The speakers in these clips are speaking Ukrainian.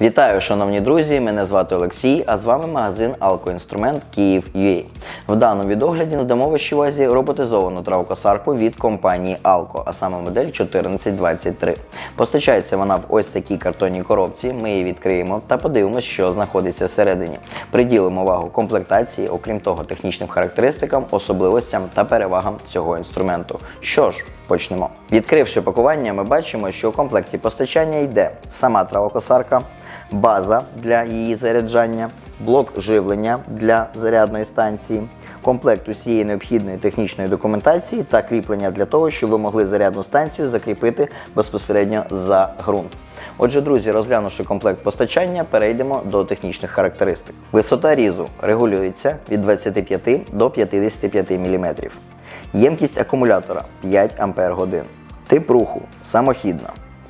Вітаю, шановні друзі! Мене звати Олексій, а з вами магазин Алкоінструмент Київ.UA. В даному відогляді надамо вашій увазі роботизовану травокосарку від компанії Alco, а саме модель 1423. Постачається вона в ось такій картонній коробці. Ми її відкриємо та подивимося, що знаходиться всередині. Приділимо увагу комплектації, окрім того, технічним характеристикам, особливостям та перевагам цього інструменту. Що ж, почнемо. Відкривши пакування, ми бачимо, що у комплекті постачання йде сама травокосарка, база для її заряджання, блок живлення для зарядної станції, комплект усієї необхідної технічної документації та кріплення для того, щоб ви могли зарядну станцію закріпити безпосередньо за ґрунт. Отже, друзі, розглянувши комплект постачання, перейдемо до технічних характеристик. Висота різу регулюється від 25 до 55 мм. Ємкість акумулятора 5 Ах. Тип руху самохідна.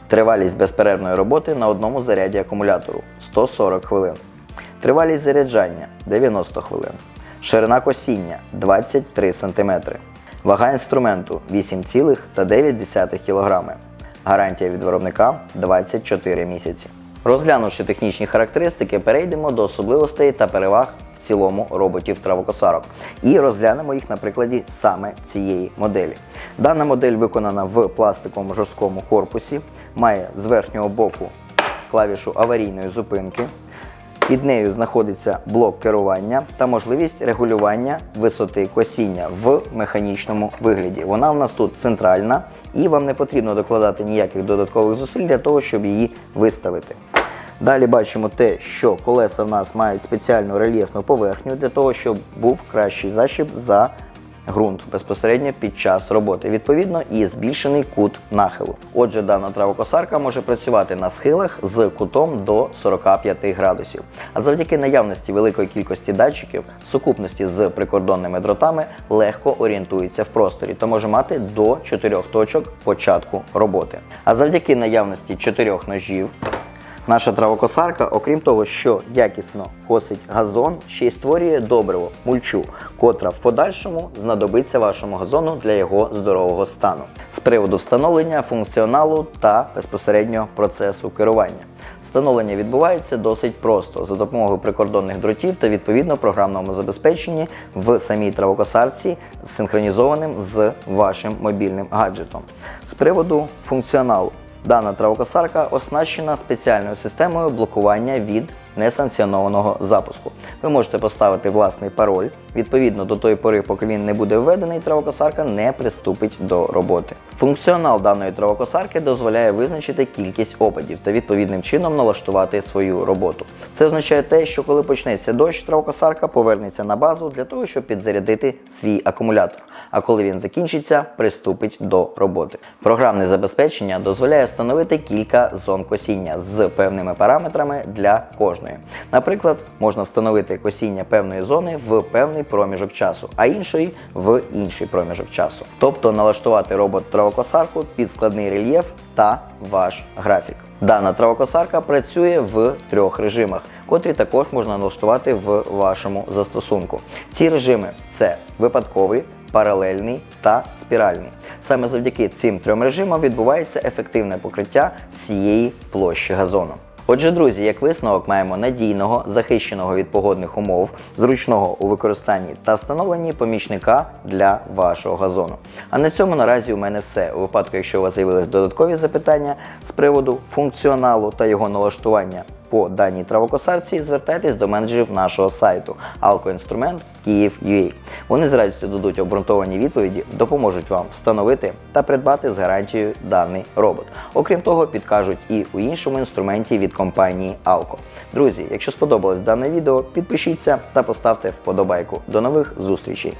Тривалість безперервної роботи на одному заряді акумулятору 140 хвилин. Тривалість заряджання 90 хвилин. Ширина косіння 23 см. Вага інструменту 8,9 кг. Гарантія від виробника 24 місяці. Розглянувши технічні характеристики, перейдемо до особливостей та переваг в цілому роботів травокосарок і розглянемо їх на прикладі саме цієї моделі. Дана модель виконана в пластиковому жорсткому корпусі, має з верхнього боку клавішу аварійної зупинки. Під нею знаходиться блок керування та можливість регулювання висоти косіння в механічному вигляді. Вона у нас тут центральна, і вам не потрібно докладати ніяких додаткових зусиль для того, щоб її виставити. Далі бачимо те, що колеса в нас мають спеціальну рельєфну поверхню для того, щоб був кращий защіп за ґрунт безпосередньо під час роботи. Відповідно, і збільшений кут нахилу. Отже, дана травокосарка може працювати на схилах з кутом до 45 градусів. А завдяки наявності великої кількості датчиків, в сукупності з прикордонними дротами легко орієнтується в просторі та може мати до 4 точок початку роботи. А завдяки наявності 4 ножів. Наша травокосарка, окрім того, що якісно косить газон, ще й створює добриво, мульчу, котра в подальшому знадобиться вашому газону для його здорового стану. З приводу встановлення функціоналу та безпосередньо процесу керування. Встановлення відбувається досить просто за допомогою прикордонних дротів та відповідно програмному забезпеченні в самій травокосарці синхронізованим з вашим мобільним гаджетом. З приводу функціоналу. Дана травокосарка оснащена спеціальною системою блокування від несанкціонованого запуску. Ви можете поставити власний пароль. Відповідно до тої пори, поки він не буде введений, травокосарка не приступить до роботи. Функціонал даної травокосарки дозволяє визначити кількість опадів та відповідним чином налаштувати свою роботу. Це означає те, що коли почнеться дощ, травокосарка повернеться на базу для того, щоб підзарядити свій акумулятор. А коли він закінчиться, приступить до роботи. Програмне забезпечення дозволяє встановити кілька зон косіння з певними параметрами для кожної. Наприклад, можна встановити косіння певної зони в певний проміжок часу, а іншої в інший проміжок часу. Тобто налаштувати робот травокосарку під складний рельєф та ваш графік. Дана травокосарка працює в трьох режимах, котрі також можна налаштувати в вашому застосунку. Ці режими це випадковий, паралельний та спіральний. Саме завдяки цим трьом режимам відбувається ефективне покриття всієї площі газону. Отже, друзі, як висновок маємо надійного, захищеного від погодних умов, зручного у використанні та встановленні помічника для вашого газону. А на цьому наразі у мене все. У випадку, якщо у вас з'явились додаткові запитання з приводу функціоналу та його налаштування по даній травокосарці, звертайтесь до менеджерів нашого сайту Алкоінструмент Київ.UA. Вони з радістю дадуть обґрунтовані відповіді, допоможуть вам встановити та придбати з гарантією даний робот. Окрім того, підкажуть і у іншому інструменті від компанії Alco. Друзі, якщо сподобалось дане відео, підпишіться та поставте вподобайку. До нових зустрічей!